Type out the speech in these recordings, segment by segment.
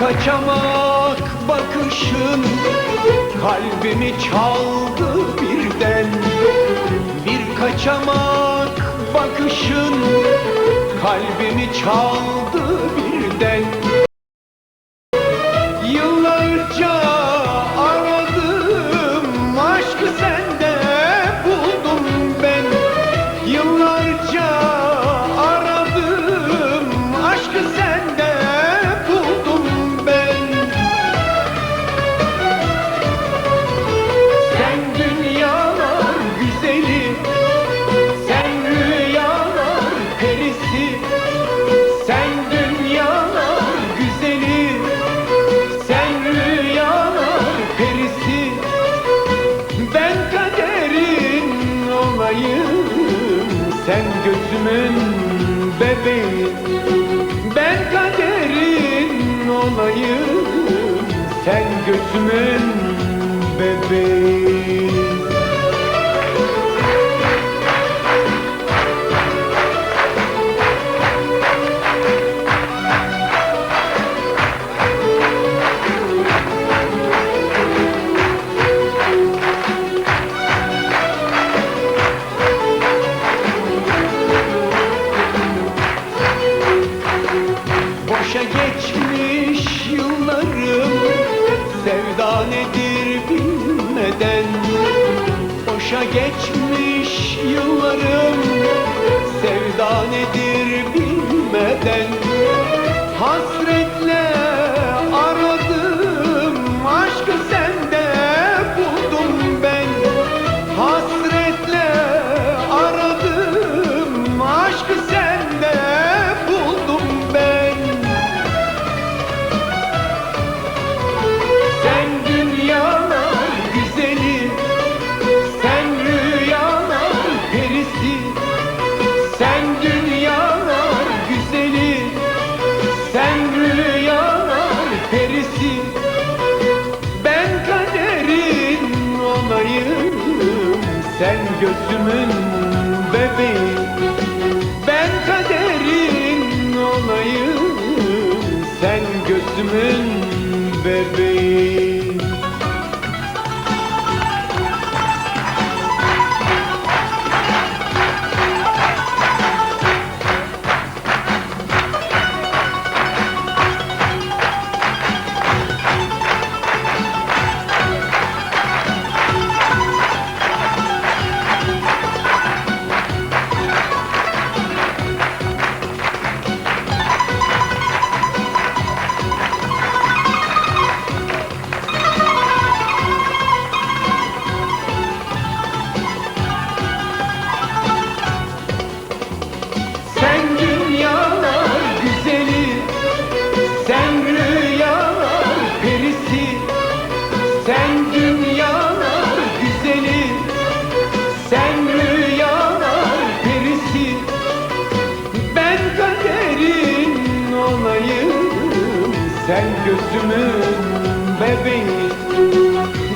kaçamak bakışın Kalbimi çaldı birden. Bir kaçamak bakışın Kalbimi çaldı Sen gözümün bebeği Ben kaderin olayım Sen gözümün bebeği Boşa geçmiş yıllarım. Sevda nedir bilmeden perisi Ben kaderin olayım Sen gözümün bebeği. Ben kaderin olayım Sen gözümün bebeği Sen gözümün bebeği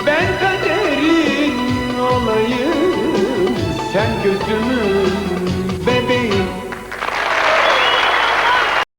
Ben kaderin olayım Sen gözümün